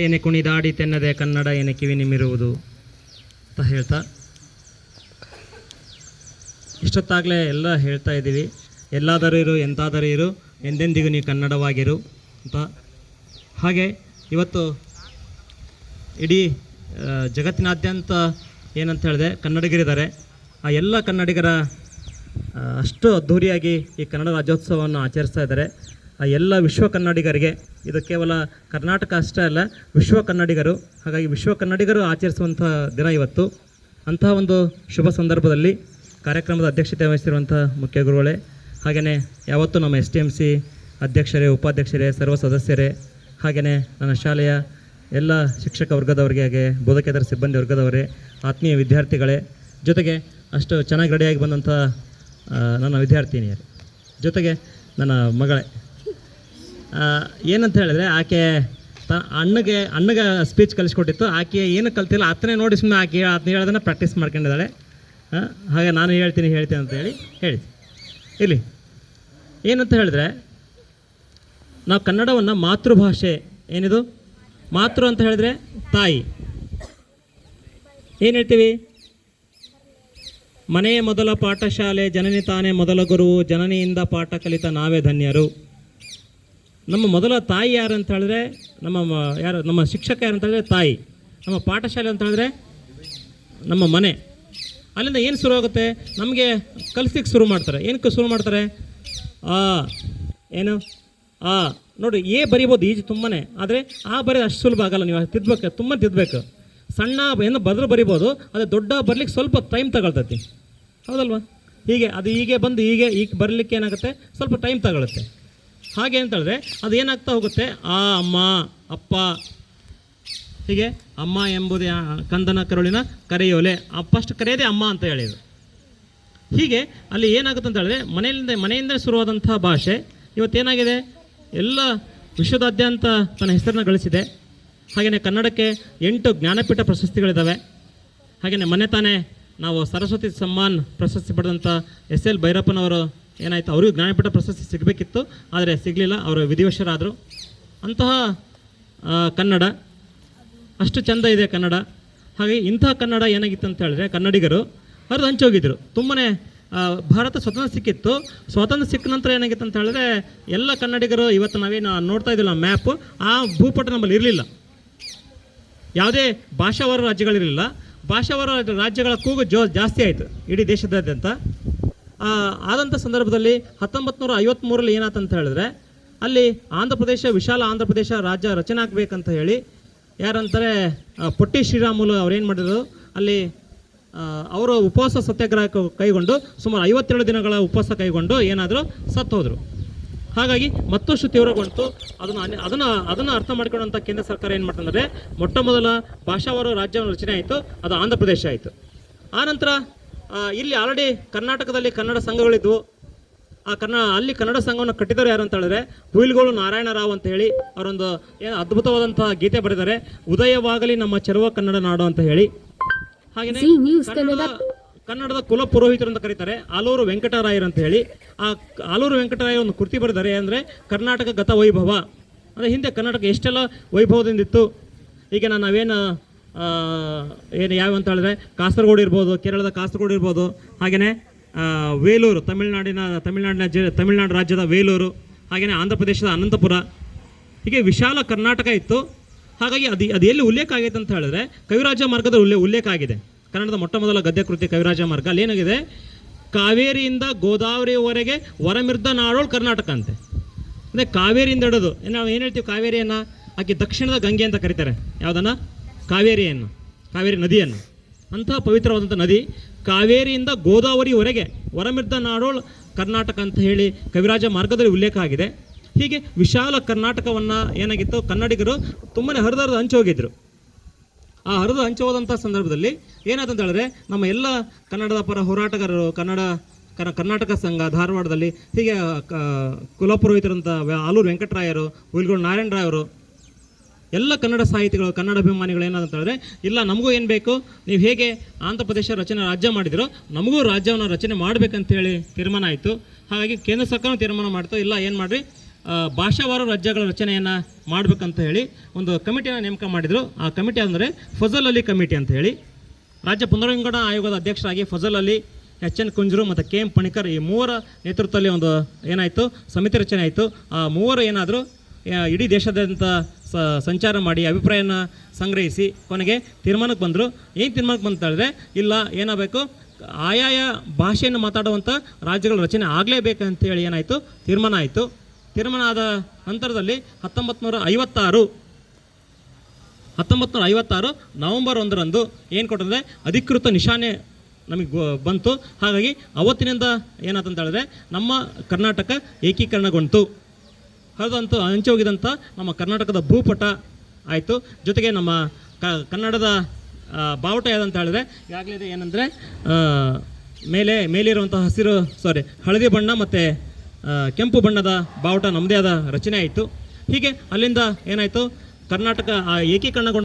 ಏನೆ ಕುಣಿದಾಡಿ ತೆನ್ನದೆ ಕನ್ನಡ ಏನೇ ಕಿವಿ ನಿಮ್ಮಿರುವುದು ಅಂತ ಹೇಳ್ತಾ. ಇಷ್ಟೊತ್ತಾಗಲೇ ಎಲ್ಲ ಹೇಳ್ತಾ ಇದ್ದೀವಿ. ಎಲ್ಲಾದರೂ ಇರು, ಎಂತಾದರೂ ಇರು, ಎಂದೆಂದಿಗೂ ನೀವು ಕನ್ನಡವಾಗಿರು ಅಂತ. ಹಾಗೆ ಇವತ್ತು ಇಡೀ ಜಗತ್ತಿನಾದ್ಯಂತ ಏನಂತ ಹೇಳಿದೆ ಕನ್ನಡಿಗರಿದ್ದಾರೆ. ಆ ಎಲ್ಲ ಕನ್ನಡಿಗರ ಅಷ್ಟು ಅದ್ಧೂರಿಯಾಗಿ ಈ ಕನ್ನಡ ರಾಜ್ಯೋತ್ಸವವನ್ನು ಆಚರಿಸ್ತಾ ಇದ್ದಾರೆ. ಆ ಎಲ್ಲ ವಿಶ್ವ ಕನ್ನಡಿಗರಿಗೆ, ಇದು ಕೇವಲ ಕರ್ನಾಟಕ ಅಷ್ಟೇ ಅಲ್ಲ, ವಿಶ್ವ ಕನ್ನಡಿಗರು, ಹಾಗಾಗಿ ವಿಶ್ವ ಕನ್ನಡಿಗರು ಆಚರಿಸುವಂಥ ದಿನ ಇವತ್ತು. ಅಂತಹ ಒಂದು ಶುಭ ಸಂದರ್ಭದಲ್ಲಿ ಕಾರ್ಯಕ್ರಮದ ಅಧ್ಯಕ್ಷತೆ ವಹಿಸಿರುವಂಥ ಮುಖ್ಯ ಗುರುಗಳೇ ಹಾಗೆಯೇ ಯಾವತ್ತೂ ನಮ್ಮ ಎಸ್ ಟಿ ಎಂ ಸಿ ಅಧ್ಯಕ್ಷರೇ, ಉಪಾಧ್ಯಕ್ಷರೇ, ಸರ್ವ ಸದಸ್ಯರೇ ಹಾಗೆಯೇ ನನ್ನ ಶಾಲೆಯ ಎಲ್ಲ ಶಿಕ್ಷಕ ವರ್ಗದವರಿಗೆ ಹಾಗೆ ಬೋಧಕೇತರ ಸಿಬ್ಬಂದಿ ವರ್ಗದವರೇ, ಆತ್ಮೀಯ ವಿದ್ಯಾರ್ಥಿಗಳೇ, ಜೊತೆಗೆ ಅಷ್ಟು ಚೆನ್ನಾಗಿ ರೆಡಿಯಾಗಿ ಬಂದಂಥ ನನ್ನ ವಿದ್ಯಾರ್ಥಿನಿಯರು, ಜೊತೆಗೆ ನನ್ನ ಮಗಳೇ. ಏನಂತ ಹೇಳಿದ್ರೆ ಆಕೆ ತ ಅಣ್ಣಗೆ ಅಣ್ಣಗೆ ಸ್ಪೀಚ್ ಕಲಿಸ್ಕೊಟ್ಟಿತ್ತು. ಆಕೆ ಏನು ಕಲ್ತಿಲ್ಲ ಹತ್ತನೇ ನೋಡಿ ಸುಮ್ಮನೆ ಆಕೆ ಅದನ್ನ ಹೇಳೋದನ್ನ ಪ್ರಾಕ್ಟೀಸ್ ಮಾಡ್ಕೊಂಡಿದ್ದಾಳೆ. ಹಾಗೆ ನಾನು ಹೇಳ್ತೀನಿ ಹೇಳ್ತೀನಿ ಅಂತ ಹೇಳಿ ಹೇಳಿ ಇಲ್ಲಿ, ಏನಂತ ಹೇಳಿದ್ರೆ, ನಾವು ಕನ್ನಡವನ್ನು ಮಾತೃಭಾಷೆ, ಏನಿದು? ಮಾತೃ ಅಂತ ಹೇಳಿದ್ರೆ ತಾಯಿ. ಏನು ಹೇಳ್ತೀವಿ? ಮನೆಯ ಮೊದಲ ಪಾಠಶಾಲೆ, ಜನನಿ ತಾನೇ ಮೊದಲ ಗುರು, ಜನನಿಯಿಂದ ಪಾಠ ಕಲಿತ ನಾವೇ ಧನ್ಯರು. ನಮ್ಮ ಮೊದಲ ತಾಯಿ ಯಾರು ಅಂತ ಹೇಳಿದ್ರೆ ನಮ್ಮ ಯಾರು, ನಮ್ಮ ಶಿಕ್ಷಕ ಯಾರು ಅಂತ ಹೇಳಿದ್ರೆ ತಾಯಿ. ನಮ್ಮ ಪಾಠಶಾಲೆ ಅಂತ ಹೇಳಿದ್ರೆ ನಮ್ಮ ಮನೆ. ಅಲ್ಲಿಂದ ಏನು ಶುರು ಆಗುತ್ತೆ? ನಮಗೆ ಕಲಿಸ್ಲಿಕ್ಕೆ ಶುರು ಮಾಡ್ತಾರೆ. ಏನಕ್ಕೆ ಶುರು ಮಾಡ್ತಾರೆ? ಆ, ಏನು? ಆ, ನೋಡಿ, ಎ ಬರಿಬೋದು ಈಜು ತುಂಬನೇ. ಆದರೆ ಆ ಬರೆಯೋದು ಅಷ್ಟು ಸುಲಭ ಆಗಲ್ಲ. ನೀವು ತಿದ್ಬೇಕು, ತುಂಬ ತಿದ್ದಬೇಕು ಸಣ್ಣ ಏನು ಬದಲು ಬರಿಬೋದು, ಆದರೆ ದೊಡ್ಡ ಬರಲಿಕ್ಕೆ ಸ್ವಲ್ಪ ಟೈಮ್ ತಗೊಳ್ತೈತಿ. ಹೌದಲ್ವಾ? ಹೀಗೆ, ಅದು ಹೀಗೆ ಬಂದು ಹೀಗೆ, ಈಗ ಬರಲಿಕ್ಕೆ ಏನಾಗುತ್ತೆ? ಸ್ವಲ್ಪ ಟೈಮ್ ತಗೊಳುತ್ತೆ ಹಾಗೆ ಅಂತೇಳಿದ್ರೆ ಅದು ಏನಾಗ್ತಾ ಹೋಗುತ್ತೆ? ಆ ಅಮ್ಮ, ಅಪ್ಪ. ಹೀಗೆ ಅಮ್ಮ ಎಂಬುದೇ ಕಂದನ ಕರುಳಿನ ಕರೆಯೋಲೆ. ಫಸ್ಟ್ ಕರೆಯೋದೇ ಅಮ್ಮ ಅಂತ ಹೇಳಿದರು. ಹೀಗೆ ಅಲ್ಲಿ ಏನಾಗುತ್ತೆ ಅಂತ ಹೇಳಿದ್ರೆ ಮನೆಯಿಂದ ಮನೆಯಿಂದ ಶುರುವಾದಂಥ ಭಾಷೆ ಇವತ್ತೇನಾಗಿದೆ? ಎಲ್ಲ ವಿಶ್ವದಾದ್ಯಂತ ತನ್ನ ಹೆಸರನ್ನು ಗಳಿಸಿದೆ. ಹಾಗೆಯೇ ಕನ್ನಡಕ್ಕೆ ಎಂಟು ಜ್ಞಾನಪೀಠ ಪ್ರಶಸ್ತಿಗಳಿದ್ದಾವೆ ಹಾಗೆಯೇ ಮನೆ ತಾನೇ ನಾವು ಸರಸ್ವತಿ ಸಮ್ಮಾನ್ ಪ್ರಶಸ್ತಿ ಪಡೆದಂಥ ಎಸ್ ಎಲ್ ಭೈರಪ್ಪನವರು ಏನಾಯಿತು? ಅವರಿಗೂ ಜ್ಞಾನಪೀಠ ಪ್ರಶಸ್ತಿ ಸಿಗಬೇಕಿತ್ತು, ಆದರೆ ಸಿಗಲಿಲ್ಲ. ಅವರು ವಿಧಿವಶರಾದರು. ಅಂತಹ ಕನ್ನಡ, ಅಷ್ಟು ಚಂದ ಇದೆ ಕನ್ನಡ. ಹಾಗೆ ಇಂತಹ ಕನ್ನಡ ಏನಾಗಿತ್ತು ಅಂತ ಹೇಳಿದ್ರೆ, ಕನ್ನಡಿಗರು ಹರಿದು ಹೋಗಿದ್ರು ತುಂಬನೇ ಭಾರತ ಸ್ವತಂತ್ರ ಸಿಕ್ಕಿತ್ತು. ಸ್ವಾತಂತ್ರ್ಯ ಸಿಕ್ಕ ನಂತರ ಏನಾಗಿತ್ತು ಅಂತ ಹೇಳಿದ್ರೆ, ಎಲ್ಲ ಕನ್ನಡಿಗರು ಇವತ್ತು ನಾವೇನು ನೋಡ್ತಾ ಇದ್ದಿಲ್ಲ ಮ್ಯಾಪ್. ಆ ಭೂಪಟ ನಮ್ಮಲ್ಲಿ ಇರಲಿಲ್ಲ. ಯಾವುದೇ ಭಾಷಾವಾರ ರಾಜ್ಯಗಳಿರಲಿಲ್ಲ. ಭಾಷಾವಾರ ರಾಜ್ಯಗಳ ಕೂಗು ಜೋ, ಜಾಸ್ತಿ ಆಯಿತು ಇಡೀ ದೇಶದಾದ್ಯಂತ. ಆದಂಥ ಸಂದರ್ಭದಲ್ಲಿ ಹತ್ತೊಂಬತ್ತು ನೂರ ಐವತ್ತ್ಮೂರಲ್ಲಿ ಏನಾಯ್ತು ಅಂತ ಹೇಳಿದ್ರೆ, ಅಲ್ಲಿ ಆಂಧ್ರ ಪ್ರದೇಶ, ವಿಶಾಲ ಆಂಧ್ರ ಪ್ರದೇಶ ರಾಜ್ಯ ರಚನೆ ಆಗಬೇಕಂತ ಹೇಳಿ ಯಾರಂತಾರೆ ಪೊಟ್ಟಿ ಶ್ರೀರಾಮುಲು ಏನು ಮಾಡಿದ್ರು, ಅಲ್ಲಿ ಅವರು ಉಪವಾಸ ಸತ್ಯಾಗ್ರಹ ಕೈಗೊಂಡು, ಸುಮಾರು ಐವತ್ತೆರಡು ದಿನಗಳ ಉಪವಾಸ ಕೈಗೊಂಡು ಏನಾದರೂ ಸತ್ತು ಹಾಗಾಗಿ ಮತ್ತಷ್ಟು ತೀವ್ರಗೊಂಡು ಅದನ್ನು ಅದನ್ನು ಅದನ್ನು ಅರ್ಥ ಮಾಡ್ಕೊಳ್ಳೋಂಥ ಕೇಂದ್ರ ಸರ್ಕಾರ ಏನು ಮಾಡ್ತಂದರೆ ಮೊಟ್ಟ ಮೊದಲ ಭಾಷಾವಾರು ರಾಜ್ಯವನ್ನು ರಚನೆ ಆಯಿತು, ಅದು ಆಂಧ್ರ ಪ್ರದೇಶ ಆಯಿತು. ಆನಂತರ ಇಲ್ಲಿ ಆಲ್ರೆಡಿ ಕರ್ನಾಟಕದಲ್ಲಿ ಕನ್ನಡ ಸಂಘಗಳಿದ್ವು. ಆ ಕನ್ನಡ ಅಲ್ಲಿ ಕನ್ನಡ ಸಂಘವನ್ನು ಕಟ್ಟಿದವರು ಯಾರು ಅಂತ ಹೇಳಿದ್ರೆ ಹುಯಿಲ್ಗೋಳು ನಾರಾಯಣರಾವ್ ಅಂತ ಹೇಳಿ ಅವರೊಂದು ಏನು ಅದ್ಭುತವಾದಂತಹ ಗೀತೆ ಬರೆದಿದ್ದಾರೆ. ಉದಯವಾಗಲಿ ನಮ್ಮ ಚರ್ವ ಕನ್ನಡ ನಾಡು ಅಂತ ಹೇಳಿ. ಹಾಗೆ ಕನ್ನಡದ ಕನ್ನಡದ ಕುಲ ಪುರೋಹಿತರು ಅಂತ ಕರೀತಾರೆ ಆಲೂರು ವೆಂಕಟರಾಯರ್ ಅಂತ ಹೇಳಿ. ಆ ಆಲೂರು ವೆಂಕಟರಾಯ ಒಂದು ಕೃತಿ ಬರೆದಾರೆ ಅಂದರೆ ಕರ್ನಾಟಕ ಗತ ವೈಭವ. ಅಂದರೆ ಹಿಂದೆ ಕರ್ನಾಟಕ ಎಷ್ಟೆಲ್ಲ ವೈಭವದಿಂದಿತ್ತು ಈಗ ನಾನು ನಾವೇನು ಏನು ಯಾವ ಅಂತ ಹೇಳಿದ್ರೆ ಕಾಸರಗೋಡು ಇರ್ಬೋದು, ಕೇರಳದ ಕಾಸರಗೋಡು ಇರ್ಬೋದು ಹಾಗೆಯೇ ವೇಲೂರು, ತಮಿಳುನಾಡಿನ ತಮಿಳುನಾಡಿನ ಜ, ತಮಿಳುನಾಡು ರಾಜ್ಯದ ವೇಲೂರು ಹಾಗೆಯೇ ಆಂಧ್ರ ಪ್ರದೇಶದ ಅನಂತಪುರ. ಹೀಗೆ ವಿಶಾಲ ಕರ್ನಾಟಕ ಇತ್ತು. ಹಾಗಾಗಿ ಅದು ಅದು ಎಲ್ಲಿ ಉಲ್ಲೇಖ ಆಗೈತೆ ಅಂತ ಹೇಳಿದ್ರೆ ಕವಿರಾಜ ಮಾರ್ಗದ ಉಲ್ಲೇ, ಉಲ್ಲೇಖ ಆಗಿದೆ. ಕನ್ನಡದ ಮೊಟ್ಟ ಮೊದಲ ಗದ್ಯ ಕೃತಿ ಕವಿರಾಜ ಮಾರ್ಗ. ಅಲ್ಲಿ ಏನಾಗಿದೆ? ಕಾವೇರಿಯಿಂದ ಗೋದಾವರಿವರೆಗೆ ವರಮಿರ್ದ ನಾಡೋಳು ಕರ್ನಾಟಕ ಅಂತೆ. ಅಂದರೆ ಕಾವೇರಿಯಿಂದ ಹಿಡಿದು ನಾವು ಏನು ಹೇಳ್ತೀವಿ? ಕಾವೇರಿಯನ್ನು ಆಕೆ ದಕ್ಷಿಣದ ಗಂಗೆ ಅಂತ ಕರೀತಾರೆ. ಯಾವುದನ್ನ? ಕಾವೇರಿಯನ್ನು, ಕಾವೇರಿ ನದಿಯನ್ನು. ಅಂತಹ ಪವಿತ್ರವಾದಂಥ ನದಿ ಕಾವೇರಿಯಿಂದ ಗೋದಾವರಿವರೆಗೆ ಹೊರಮಿದ್ದ ನಾಡೋಳು ಕರ್ನಾಟಕ ಅಂತ ಹೇಳಿ ಕವಿರಾಜ ಮಾರ್ಗದಲ್ಲಿ ಉಲ್ಲೇಖ ಆಗಿದೆ. ಹೀಗೆ ವಿಶಾಲ ಕರ್ನಾಟಕವನ್ನು ಏನಾಗಿತ್ತು? ಕನ್ನಡಿಗರು ತುಂಬನೇ ಹಂಚಿ ಹೋಗಿದ್ರು. ಆ ಹರಿದು ಹೋದಂಥ ಸಂದರ್ಭದಲ್ಲಿ ಏನಾಯ್ತು ಅಂತ ಹೇಳಿದ್ರೆ ನಮ್ಮ ಎಲ್ಲ ಕನ್ನಡದ ಪರ ಹೋರಾಟಗಾರರು, ಕನ್ನಡ ಕರ, ಕರ್ನಾಟಕ ಸಂಘ ಧಾರವಾಡದಲ್ಲಿ ಹೀಗೆ ಕುಲಪುರೋಹಿತರಂಥ ಆಲೂರು ವೆಂಕಟರಾಯರು ಹುಯಿಲ್ಗೋಳು ನಾರಾಯಣರಾಯರು ಎಲ್ಲ ಕನ್ನಡ ಸಾಹಿತಿಗಳು, ಕನ್ನಡ ಅಭಿಮಾನಿಗಳು ಏನಾದಂತ ಹೇಳಿದ್ರೆ, ಇಲ್ಲ, ನಮಗೂ ಏನು ಬೇಕು? ನೀವು ಹೇಗೆ ಆಂಧ್ರ ಪ್ರದೇಶ ರಚನೆ ರಾಜ್ಯ ಮಾಡಿದಿರೋ, ನಮಗೂ ರಾಜ್ಯವನ್ನು ರಚನೆ ಮಾಡಬೇಕಂತೇಳಿ ತೀರ್ಮಾನ ಆಯಿತು. ಹಾಗಾಗಿ ಕೇಂದ್ರ ಸರ್ಕಾರ ತೀರ್ಮಾನ ಮಾಡ್ತು. ಇಲ್ಲ, ಏನು ಮಾಡಿರಿ? ಭಾಷಾವಾರು ರಾಜ್ಯಗಳ ರಚನೆಯನ್ನು ಮಾಡಬೇಕಂತ ಹೇಳಿ ಒಂದು ಕಮಿಟಿಯನ್ನು ನೇಮಕ ಮಾಡಿದರು. ಆ ಕಮಿಟಿ ಅಂದರೆ ಫಜಲ್ ಅಲಿ ಕಮಿಟಿ ಅಂತ ಹೇಳಿ. ರಾಜ್ಯ ಪುನರ್ವಿಂಗಡಣಾ ಆಯೋಗದ ಅಧ್ಯಕ್ಷರಾಗಿ ಫಜಲ್ ಅಲಿ, ಎಚ್ ಎನ್ ಕುಂಜರು ಮತ್ತು ಕೆ ಎಂ ಪಣಿಕರ್ ಈ ಮೂವರ ನೇತೃತ್ವದಲ್ಲಿ ಒಂದು ಏನಾಯಿತು? ಸಮಿತಿ ರಚನೆ ಆಯಿತು. ಆ ಮೂವರು ಏನಾದರೂ ಇಡೀ ದೇಶಾದ್ಯಂತ ಸಂಚಾರ ಮಾಡಿ ಅಭಿಪ್ರಾಯನ ಸಂಗ್ರಹಿಸಿ ಕೊನೆಗೆ ತೀರ್ಮಾನಕ್ಕೆ ಬಂದರು. ಏನು ತೀರ್ಮಾನಕ್ಕೆ ಬಂತ ಹೇಳಿದ್ರೆ ಇಲ್ಲ, ಏನಾಗಬೇಕು? ಆಯಾಯ ಭಾಷೆಯನ್ನು ಮಾತಾಡುವಂಥ ರಾಜ್ಯಗಳ ರಚನೆ ಆಗಲೇಬೇಕಂತೇಳಿ ಏನಾಯಿತು? ತೀರ್ಮಾನ ಆಯಿತು. ತೀರ್ಮಾನ ಆದ ನಂತರದಲ್ಲಿ ಹತ್ತೊಂಬತ್ತು ನೂರ ಐವತ್ತಾರು ಹತ್ತೊಂಬತ್ತು ನೂರ ಐವತ್ತಾರು ನವಂಬರ್ ಒಂದರಂದು ಏನು ಕೊಟ್ಟರೆ ಅಧಿಕೃತ ನಿಶಾನೆ ನಮಗೆ ಬಂತು. ಹಾಗಾಗಿ ಅವತ್ತಿನಿಂದ ಏನಾಯ್ತು ಅಂತ ಹೇಳಿದ್ರೆ, ನಮ್ಮ ಕರ್ನಾಟಕ ಏಕೀಕರಣಗೊಂಡು ಹೌದಂತೂ ಹಂಚಿ ಹೋಗಿದಂಥ ನಮ್ಮ ಕರ್ನಾಟಕದ ಭೂಪಟ ಆಯಿತು. ಜೊತೆಗೆ ನಮ್ಮ ಕನ್ನಡದ ಬಾವುಟ ಯಾವುದಂತ ಹೇಳಿದ್ರೆ, ಈಗಾಗಲೇ ಏನಂದರೆ ಮೇಲೆ ಮೇಲಿರುವಂಥ ಹಸಿರು ಸಾರಿ ಹಳದಿ ಬಣ್ಣ ಮತ್ತು ಕೆಂಪು ಬಣ್ಣದ ಬಾವುಟ ನಮ್ಮದೇ ಆದ ರಚನೆ ಆಯಿತು. ಹೀಗೆ ಅಲ್ಲಿಂದ ಏನಾಯಿತು? ಕರ್ನಾಟಕ ಏಕೀಕರಣಗೊಂಡ